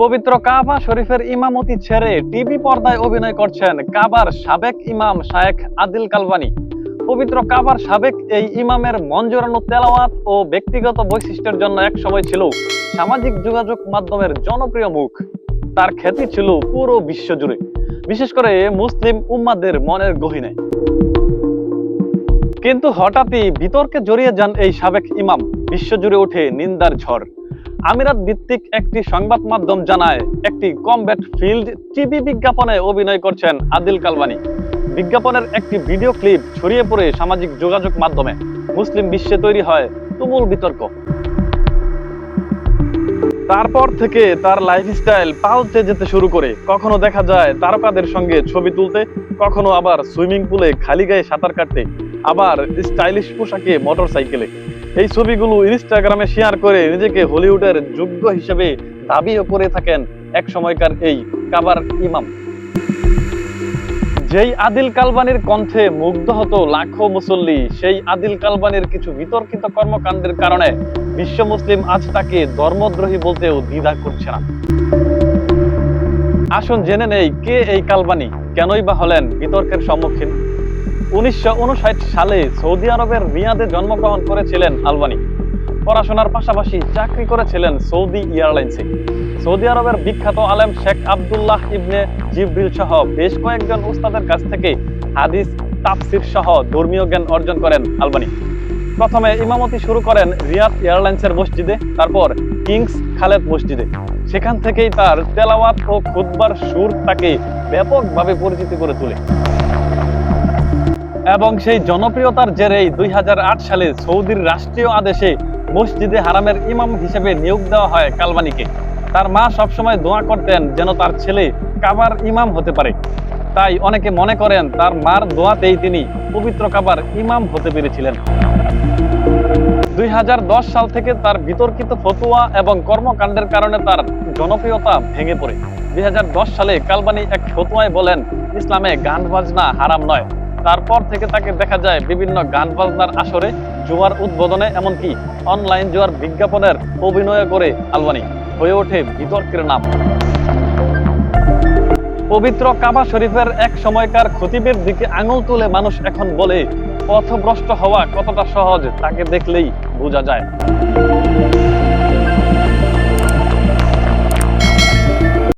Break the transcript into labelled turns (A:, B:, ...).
A: পবিত্র কাবা শরীফের ইমামতি ছেড়ে টিভি পর্দায় অভিনয় করছেন কাবার সাবেক ইমাম শায়েখ আদিল কালবানি। পবিত্র কাবার সাবেক এই ইমামের মন জোরানো তেলাওয়াত ও ব্যক্তিগত বৈশিষ্ট্যের জন্য এক সময় ছিল সামাজিক যোগাযোগ মাধ্যমের জনপ্রিয় মুখ। তার খ্যাতি ছিল পুরো বিশ্ব জুড়ে, বিশেষ করে মুসলিম উম্মাদের মনের গহিনায় কিন্তু হঠাৎই বিতর্কে জড়িয়ে যান এই সাবেক ইমাম, বিশ্বজুড়ে ওঠে নিন্দার ঝড়। আমিরাত ভিত্তিক একটি সংবাদ মাধ্যম জানায়, একটি কমব্যাট ফিল্ড টিভি বিজ্ঞাপনে অভিনয় করছেন আদিল কালবানি। বিজ্ঞাপনের একটি ভিডিও ক্লিপ ছড়িয়ে পড়ে সামাজিক যোগাযোগ মাধ্যমে। মুসলিম বিশ্বে তৈরি হয় তুমুল বিতর্ক। তারপর থেকে তার লাইফস্টাইল পাল্টে যেতে শুরু করে। কখনো দেখা যায় তারকাদের সঙ্গে ছবি তুলতে, কখনো আবার সুইমিং পুলে খালি গায়ে সাঁতার কাটতে, আবার স্টাইলিশ পোশাকে মোটর সাইকেলে এই ছবিগুলো ইনস্টাগ্রামে শেয়ার করে নিজেকে হলিউডের যোগ্য হিসেবে দাবিও করে থাকেন এক সময়কার এই কাবার ইমাম। যেই আদিল কালবানির কণ্ঠে মুগ্ধ হতো লাখো মুসল্লি, সেই আদিল কালবানির কিছু বিতর্কিত কর্মকাণ্ডের কারণে বিশ্ব মুসলিম আজ তাকে ধর্মদ্রোহী বলতেও দ্বিধা করছে না। আসুন জেনে নেই কে এই কালবানি, কেনই বা হলেন বিতর্কের সম্মুখীন। উনিশশো উনষাট সালে সৌদি আরবের রিয়াদে জন্মগ্রহণ করেছিলেন আলবানি। পড়াশোনার পাশাপাশি চাকরি করেছিলেন সৌদি এয়ারলাইন্সে। সৌদি আরবের বিখ্যাত আলেম শেখ আবদুল্লাহ ইবনে জিব্রিল সহ বেশ কয়েকজন উস্তাদের কাছ থেকে হাদিস, তাফসির সহ ধর্মীয় জ্ঞান অর্জন করেন আলবানি। প্রথমে ইমামতি শুরু করেন রিয়াদ এয়ারলাইন্সের মসজিদে, তারপর কিংস খালেদ মসজিদে। সেখান থেকেই তার তেলাওয়াত ও খুতবার সুর তাকে ব্যাপকভাবে পরিচিতি করে তোলে। এবং সেই জনপ্রিয়তার জেরেই দুই হাজার আট সালে সৌদির রাষ্ট্রীয় আদেশে মসজিদে হারামের ইমাম হিসেবে নিয়োগ দেওয়া হয় কালবানিকে। তার মা সবসময় দোয়া করতেন যেন তার ছেলে কাবার ইমাম হতে পারে। তাই অনেকে মনে করেন তার মার দোয়াতেই তিনি পবিত্র কাবার ইমাম হতে পেরেছিলেন। দুই হাজার দশ সাল থেকে তার বিতর্কিত ফতুয়া এবং কর্মকাণ্ডের কারণে তার জনপ্রিয়তা ভেঙে পড়ে। দুই হাজার দশ সালে কালবানি এক ফতুয়ায় বলেন, ইসলামে গান বাজনা হারাম নয়। তারপর থেকে তাকে দেখা যায় বিভিন্ন গান বাজনার আসরে জুয়ার উদ্বোধনে, এমনকি অনলাইন জুয়ার বিজ্ঞাপনের অভিনয় করে আলবানি। হয়ে ওঠে বিতর্কের নাম। পবিত্র কাবা শরীফের এক সময়কার খতিবের দিকে আঙুল তুলে মানুষ এখন বলে, পথভ্রষ্ট হওয়া কতটা সহজ তাকে দেখলেই বোঝা যায়।